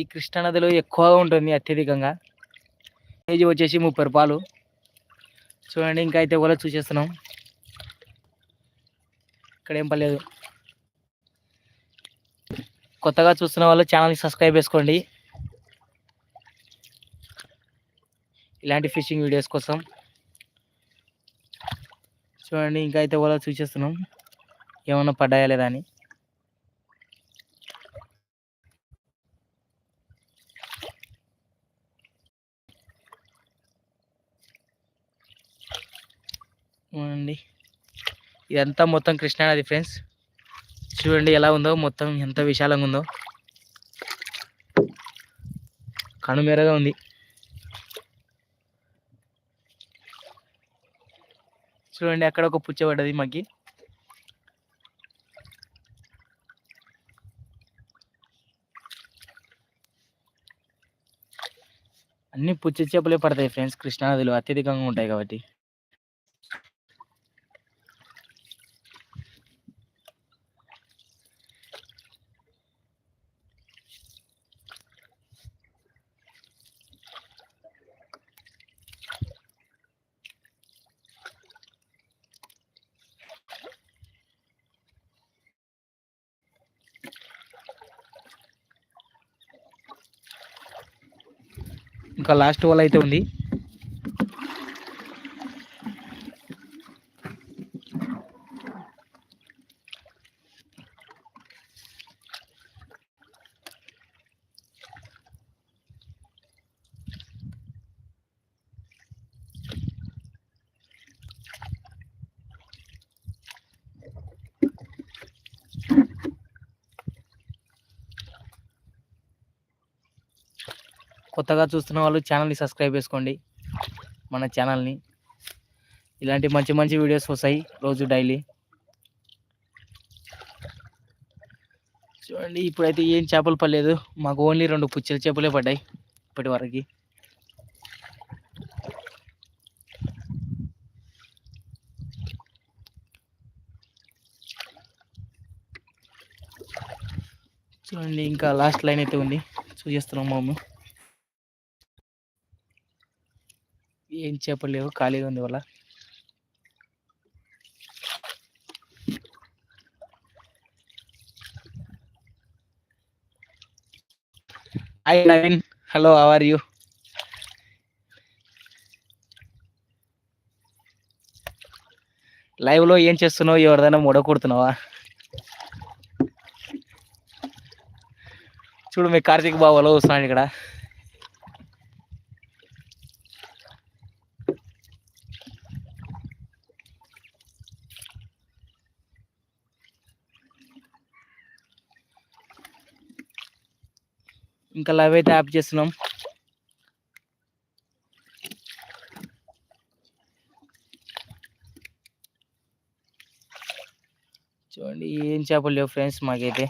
ఈ కృష్ణానదిలో ఎక్కువగా ఉంటుంది అత్యధికంగా. కేజీ వచ్చేసి ముప్పై రూపాయలు. చూడండి ఇంకా అయితే కూడా చూసేస్తున్నాం. ఇక్కడ ఏం పర్లేదు. కొత్తగా చూస్తున్న వాళ్ళు ఛానల్ని సబ్స్క్రైబ్ చేసుకోండి. ఇలాంటి ఫిషింగ్ వీడియోస్ కోసం. చూడండి ఇంకా అయితే కూడా చూసేస్తున్నాం. ఏమన్నా పడ్డాయా లేదా అని. చూడండి ఇదంతా మొత్తం కృష్ణానది ఫ్రెండ్స్. చూడండి ఎలా ఉందో మొత్తం ఎంత విశాలంగా ఉందో. కనుమేరగా ఉంది. చూడండి అక్కడ ఒక పుచ్చ పడ్డది మాకి. అన్ని పుచ్చ చేపలే పడతాయి ఫ్రెండ్స్ కృష్ణానదిలో. అత్యధికంగా ఉంటాయి కాబట్టి. ఇంకా లాస్ట్ వల్ల అయితే ఉంది. కొత్తగా చూస్తున్న వాళ్ళు ఛానల్ని సబ్స్క్రైబ్ చేసుకోండి మన ఛానల్ని. ఇలాంటి మంచి మంచి వీడియోస్ వస్తాయి రోజు డైలీ. చూడండి ఇప్పుడైతే ఏం చేపలు పడలేదు. మాకు ఓన్లీ రెండు పుచ్చల చేపలే పడ్డాయి ఇప్పటి వరకు. చూడండి ఇంకా లాస్ట్ లైన్ అయితే ఉంది. చూసేస్తున్నాం మేము. ఏం చేపలు లేవు ఖాళీగా ఉంది వాళ్ళ hi Naveen hello are you లైవ్లో ఏం చేస్తున్నావు? ఎవరిదైనా ముడకూడుతున్నావా చూడు మీ కార్తీక్ బాబులో వస్తున్నాడు ఇక్కడ. ఇంకా లైవ్ అయితే యాప్ చేస్తున్నాం. చూడండి ఏం చేపలు లేవు ఫ్రెండ్స్ మాకైతే.